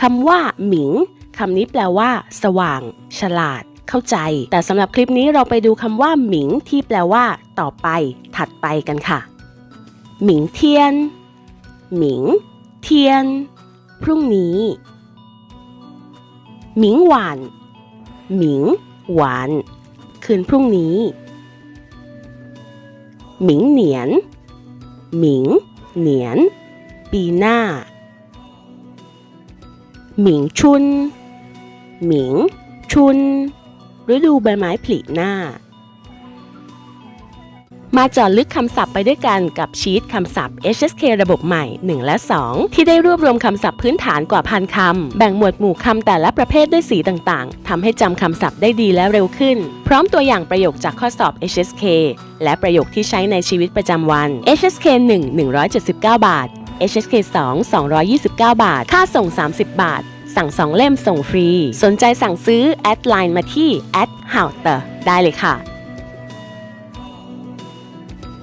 คำว่าหมิงคำนี้แปลว่า สว่าง ฉลาด เข้าใจ แต่สำหรับคลิปนี้เราไปดูคำว่าหมิงที่แปลว่า ต่อไป ถัดไปกันค่ะหมิงเทียนหมิงเทียน พรุ่งนี้หมิงหวานหมิงหวาน คืนพรุ่งนี้หมิงเหนียนหมิงเหนียน ปีหน้า หมิงชุน หมิงชุน ฤดูใบไม้ผลิหน้า มาจาะลึกคำศัพท์ไปด้วยกันกับชีตคำศัพท์ HSK ระบบใหม่ 1 และ 2 ที่ได้รวบรวมคำศัพท์พื้นฐานกว่าพันคำ แบ่งหมวดหมู่คำแต่ละประเภทด้วยสีต่างๆ ทำให้จำคำศัพท์ได้ดีและเร็วขึ้น พร้อมตัวอย่างประโยคจากข้อสอบ HSK และประโยคที่ใช้ในชีวิตประจำวัน HSK 1 179 บาท HSK 2 229 บาท ค่าส่ง 30 บาท สั่ง 2 เล่มส่งฟรี สนใจสั่งซื้อ แอดไลน์มาที่ h o w t e r ได้เลยค่ะ